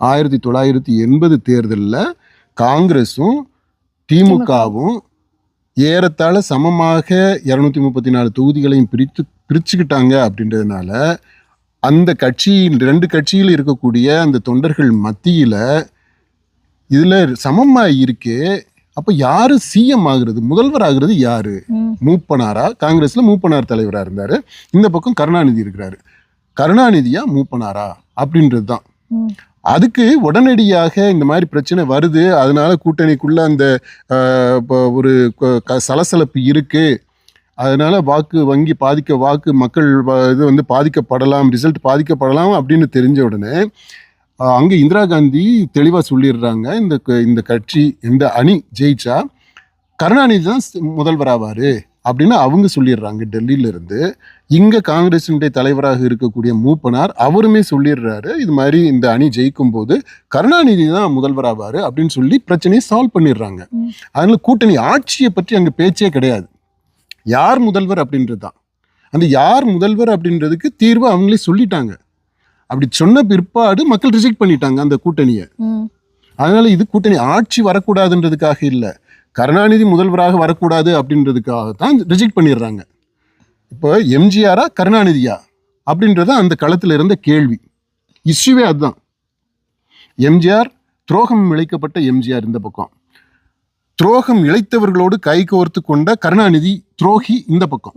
ஆயிரத்தி தொள்ளாயிரத்தி எண்பது தேர்தலில் காங்கிரஸும் திமுகவும் ஏறத்தாழ சமமாக இரநூத்தி முப்பத்தி நாலு தொகுதிகளையும் பிரித்து பிரிச்சுக்கிட்டாங்க அப்படின்றதுனால அந்த கட்சியின் ரெண்டு கட்சியில் இருக்கக்கூடிய அந்த தொண்டர்கள் மத்தியில் இதில் சமமாக இருக்கே. அப்போ யாரு சிஎம் ஆகுறது? முதல்வர் ஆகுறது யாரு. மூப்பனாரா? காங்கிரஸ்ல மூப்பனார் தலைவராக இருந்தாரு. இந்த பக்கம் கருணாநிதி இருக்கிறாரு. கருணாநிதியா மூப்பனாரா? அப்படின்றது தான். அதுக்கு உடனடியாக இந்த மாதிரி பிரச்சனை வருது. அதனால கூட்டணிக்குள்ள அந்த ஒரு க- க- சலசலப்பு இருக்கு. அதனால வாக்கு வங்கி பாதிக்க வாக்கு மக்கள் இது வந்து பாதிக்கப்படலாம் ரிசல்ட் பாதிக்கப்படலாம் அப்படின்னு தெரிஞ்ச உடனே அங்கே இந்திரா காந்தி தெளிவாக சொல்லிடுறாங்க. இந்த க- இந்த கட்சி இந்த அணி ஜெயிச்சா கருணாநிதி தான் முதல்வராவார் முதல்வர் அப்படின்னு அவங்க சொல்லிடுறாங்க டெல்லியில இருந்து இங்க காங்கிரசினுடைய தலைவராக இருக்கக்கூடிய மூப்பனார் அவருமே சொல்லிடுறாரு இது மாதிரி இந்த அணி ஜெயிக்கும் போது கருணாநிதி தான் முதல்வர் ஆவாரு அப்படின்னு சொல்லி பிரச்சனையை சால்வ் பண்ணிடுறாங்க. அதனால கூட்டணி ஆட்சியை பற்றி அங்க பேச்சே கிடையாது. யார் முதல்வர் அப்படின்றது தான். அந்த யார் முதல்வர் அப்படின்றதுக்கு தீர்வு அவங்களே சொல்லிட்டாங்க. அப்படி சொன்ன பிற்பாடு மக்கள் ரிஜெக்ட் பண்ணிட்டாங்க அந்த கூட்டணியை. அதனால இது கூட்டணி ஆட்சி வரக்கூடாதுன்றதுக்காக இல்லை. கருணாநிதி முதல்வராக வரக்கூடாது அப்படின்றதுக்காக தான் ரிஜெக்ட் பண்ணிடுறாங்க. இப்போ எம்ஜிஆரா கருணாநிதியா அப்படின்றது அந்த களத்தில் இருந்த கேள்வி. இஷ்யூவே அதுதான். எம்ஜிஆர் துரோகம் இழைக்கப்பட்ட எம்ஜிஆர் இந்த பக்கம். துரோகம் இழைத்தவர்களோடு கை கோர்த்து கொண்ட கருணாநிதி துரோகி இந்த பக்கம்.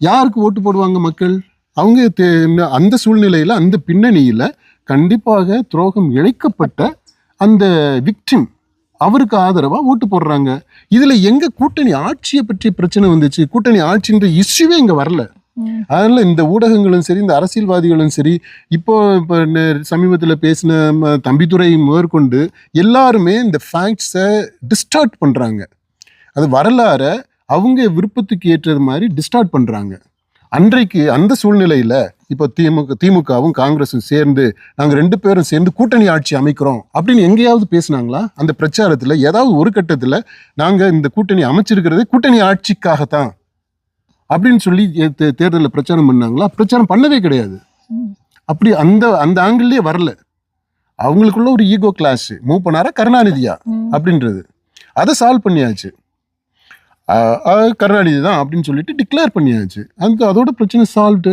யாருக்கு ஓட்டு போடுவாங்க மக்கள்? அவங்க அந்த சூழ்நிலையில அந்த பின்னணியில கண்டிப்பாக துரோகம் இழைக்கப்பட்ட அந்த விக்டிம் அவருக்கு ஆதரவா ஓட்டு போடுறாங்க. இதுல எங்க கூட்டணி ஆட்சியை பற்றி பிரச்சனை வந்துச்சு. கூட்டணி ஆட்சின்ற இஷ்யூவே இங்க வரல. அதனால இந்த ஊடகங்களும் சரி இந்த அரசியல்வாதிகளும் சரி இப்போ இப்போ சமீபத்தில் பேசின ம, தம்பிதுரை முதற்கொண்டு எல்லாருமே இந்த ஃபேக்ட்ஸை டிஸ்டார்ட் பண்ணுறாங்க அது வரலாறை அவங்க விருப்பத்துக்கு ஏற்றது மாதிரி டிஸ்டார்ட் பண்ணுறாங்க அன்றைக்கு அந்த சூழ்நிலையில் இப்போ திமுக திமுகவும் காங்கிரஸும் சேர்ந்து நாங்கள் ரெண்டு பேரும் சேர்ந்து கூட்டணி ஆட்சி அமைக்கிறோம் அப்படின்னு எங்கேயாவது பேசுனாங்களா? அந்த பிரச்சாரத்தில் ஏதாவது ஒரு கட்டத்தில் நாங்கள் இந்த கூட்டணி அமைச்சிருக்கிறது கூட்டணி ஆட்சிக்காகத்தான் அப்படின்னு சொல்லி தேர்தலில் பிரச்சாரம் பண்ணாங்களா? பிரச்சாரம் பண்ணவே கிடையாது. அப்படி அந்த அந்த ஆங்கிள்லயே வரல. அவங்களுக்குள்ள ஒரு ஈகோ கிளாஸ் மூவ் பண்ணாரா கருணாநிதியா. அப்படின்றது. அதை சால்வ் பண்ணியாச்சு. கருணாநிதி தான் அப்படின்னு சொல்லிட்டு டிக்ளேர் பண்ணியாச்சு. அந்த அதோட பிரச்சனை சால்வ்டு